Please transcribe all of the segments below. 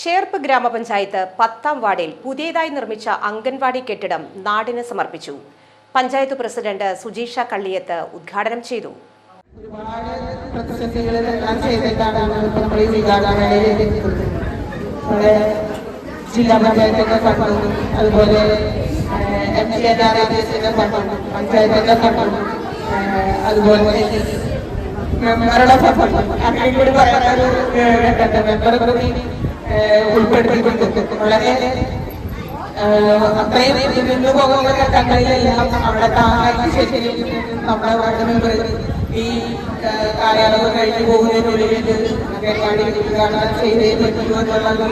ചേർപ്പ് ഗ്രാമപഞ്ചായത്ത് പത്താം വാർഡിൽ പുതിയതായി നിർമ്മിച്ച അംഗൻവാടി കെട്ടിടം നാടിന് സമർപ്പിച്ചു. പഞ്ചായത്ത് പ്രസിഡന്റ് സുജീഷ കള്ളിയത്ത് ഉദ്ഘാടനം ചെയ്തു. ജില്ലാ പഞ്ചായത്തിന്റെ ഫണ്ടും അതുപോലെ എം സി എൻ ആർ പഞ്ചായത്തിന്റെ ഫണ്ടും അതുപോലെ മെമ്പറുടെ ഫണ്ടും അങ്ങനെ കൂടി പറയുന്ന ഒരു മെമ്പർ ഉൾപ്പെടുത്തിക്കൊണ്ട് വളരെ അത്രയും നിന്ന് പോകുന്ന ഘട്ടങ്ങളിലെല്ലാം അവിടെ താങ്ങാൻ ശേഷിയും നമ്മുടെ വാർഡ് മെമ്പർ ഈ കാലയളവ് കഴിഞ്ഞു പോകുന്നതിനുള്ളിൽ ഉദ്ഘാടനം ചെയ്തേ പറ്റൂ എന്നുള്ളത്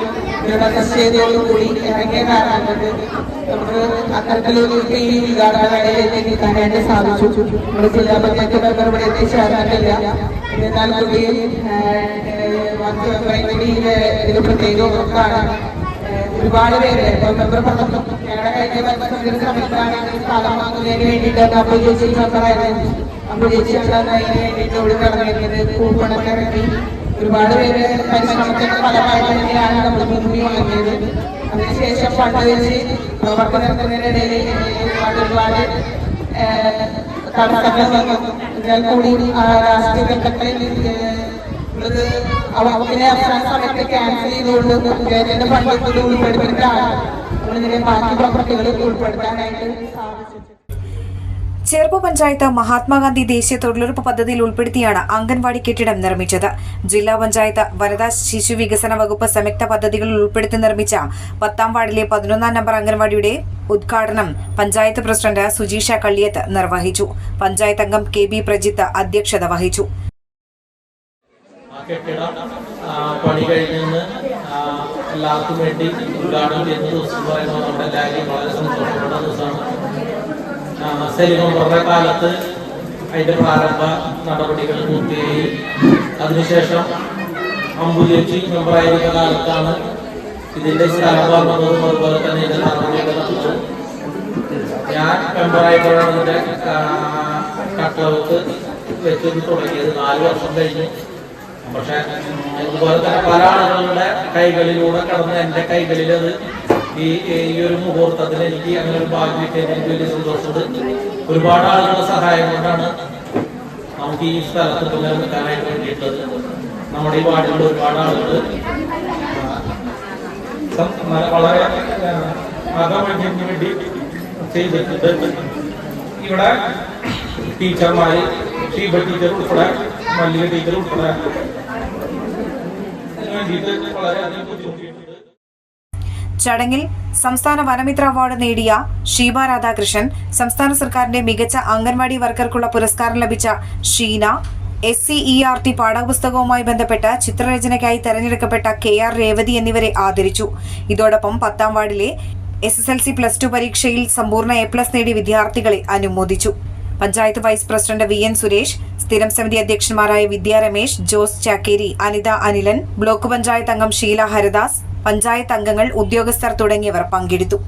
ദൃഢനിശ്ചയതയോടുകൂടി ഇറങ്ങിയ കാരണം കൊണ്ട് നമുക്ക് അത്തരത്തിലൊരു ഈ ഉദ്ഘാടന വേളയിലേക്ക് എത്താനായിട്ട് സാധിച്ചു. നമ്മുടെ ജില്ലാ പഞ്ചായത്ത് മെമ്പർ ഇവിടെ എത്തിച്ചേർന്നിട്ടില്ല എന്നാൽ കൂടി ഇത് പ്രത്യേകം ഉറപ്പാണ് ഒരുപാട് പേര് ഞങ്ങളുടെ കഴിഞ്ഞ സമയത്താണെങ്കിൽ സ്ഥലം വാങ്ങുന്നതിന് വേണ്ടിയിട്ട് അമ്പു ചേച്ചി മെമ്പറായിരുന്നു അമ്പു ചേച്ചിയാണ് അതിന് വേണ്ടിയിട്ട് ഇവിടെ കടന്നിരുന്നത്. കൂപ്പണൊക്കെ ഇറക്കി. ഒരുപാട് പേര് പരിശ്രമത്തിന്റെ ഫലമായിട്ട് തന്നെയാണ് നമ്മൾ ഭൂമി വാങ്ങിയത്. അതിനുശേഷം ഫണ്ട് വെച്ച് പ്രവർത്തനത്തിനിടയിൽ ഒരുപാട് ഒരുപാട് തടസ്സങ്ങൾ കൂടി രാഷ്ട്രീയ ഘട്ടത്തിൽ ഇത് അവക്കിനെ അവസാന സമയത്ത് ക്യാൻസൽ ചെയ്തുകൊണ്ട് പഞ്ചായത്തിന്റെ ഫണ്ട് ഉൾപ്പെടുത്തിയിട്ടാണ്. ബാക്കി പ്രോപ്പർട്ടികൾ ഉൾപ്പെടുത്താനായിട്ട് സാധിച്ചത്. ചെറുപ്പ് പഞ്ചായത്ത് മഹാത്മാഗാന്ധി ദേശീയ തൊഴിലുറപ്പ് പദ്ധതിയിൽ ഉൾപ്പെടുത്തിയാണ് അംഗൻവാടി കെട്ടിടം നിർമ്മിച്ചത്. ജില്ലാ പഞ്ചായത്ത് വനിതാ ശിശു വികസന വകുപ്പ് സംയുക്ത പദ്ധതികളിൽ ഉൾപ്പെടുത്തി നിർമ്മിച്ച പത്താം വാർഡിലെ പതിനൊന്നാം നമ്പർ അംഗൻവാടിയുടെ ഉദ്ഘാടനം പഞ്ചായത്ത് പ്രസിഡന്റ് സുജീഷ കള്ളിയത്ത് നിർവഹിച്ചു. പഞ്ചായത്ത് അംഗം കെ ബി പ്രജിത്ത് അധ്യക്ഷത വഹിച്ചു. കെട്ടിടം പണി കഴിഞ്ഞെന്ന് എല്ലാവർക്കും വേണ്ടി ഉദ്ഘാടനം ചെയ്യുന്ന ദിവസം പറയുന്നത് നമ്മുടെ എല്ലാവരെയും വളരെ സന്തോഷപ്പെട്ട ദിവസമാണ്. ആ, കുറേ കാലത്ത് അതിന്റെ പ്രാരംഭ നടപടികൾ പൂർത്തിയായി. അതിനുശേഷം അമ്പുലേച്ചി മെമ്പറായിരിക്കുന്ന കാലത്താണ് ഇതിന്റെ സ്ഥലം അതുപോലെ തന്നെ ഇതിന്റെ നടപടികൾ ഞാൻ മെമ്പറായപ്പോഴാണ് ഇതിന്റെ വെച്ചത് തുടങ്ങിയത്. നാല് വർഷം കഴിഞ്ഞു. പക്ഷെ ഇതുപോലെ തന്നെ പല ആളുകളുടെ കൈകളിലൂടെ കടന്ന് എന്റെ കൈകളിൽ അത് ഈ ഒരു മുഹൂർത്തത്തിൽ എനിക്ക് അങ്ങനെ ഒരു ഭാഗ്യം കിട്ടിയത് എനിക്ക് വലിയ സന്തോഷമുണ്ട്. ഒരുപാട് ആളുകളുടെ സഹായം കൊണ്ടാണ് നമുക്ക് ഈ സ്ഥലത്ത് പുനർനിൽക്കാനായിട്ട് വേണ്ടിയിട്ടുള്ളത്. നമ്മുടെ ഈ വാർഡിലുള്ള ഒരുപാട് ആളുകൾ വളരെ അകമഴിഞ്ഞു വേണ്ടി ചെയ്തിട്ടുണ്ട്. ഇവിടെ ടീച്ചർമാര് ടീച്ചർ ഉൾപ്പെടെ മല്ലിക ടീച്ചർ ഉൾപ്പെടെ ഇതിന് വേണ്ടിയിട്ട് വളരെയധികം ബുദ്ധിമുട്ടിയിട്ടുണ്ട്. ചടങ്ങിൽ സംസ്ഥാന വനമിത്ര അവാർഡ് നേടിയ ഷീബ രാധാകൃഷ്ണൻ സംസ്ഥാന സർക്കാരിന്റെ മികച്ച അംഗൻവാടി വർക്കർക്കുള്ള പുരസ്കാരം ലഭിച്ച Sheena S C E R T പാഠപുസ്തകവുമായി ബന്ധപ്പെട്ട ചിത്രരചനയ്ക്കായി തെരഞ്ഞെടുക്കപ്പെട്ട കെ ആർ രേവതി എന്നിവരെ ആദരിച്ചു. ഇതോടൊപ്പം പത്താം വാർഡിലെ S S L C plus two പരീക്ഷയിൽ സമ്പൂർണ എ പ്ലസ് നേടിയ വിദ്യാർത്ഥികളെ അനുമോദിച്ചു. Panchayat vice president V N Suresh സ്ഥിരം സമിതി അധ്യക്ഷന്മാരായ വിദ്യ രമേശ് ജോസ് ചാക്കേരി അനിത അനിലൻ ബ്ലോക്ക് പഞ്ചായത്ത് അംഗം ഷീല ഹരദാസ് പഞ്ചായത്ത് അംഗങ്ങൾ ഉദ്യോഗസ്ഥർ തുടങ്ങിയവർ പങ്കെടുത്തു.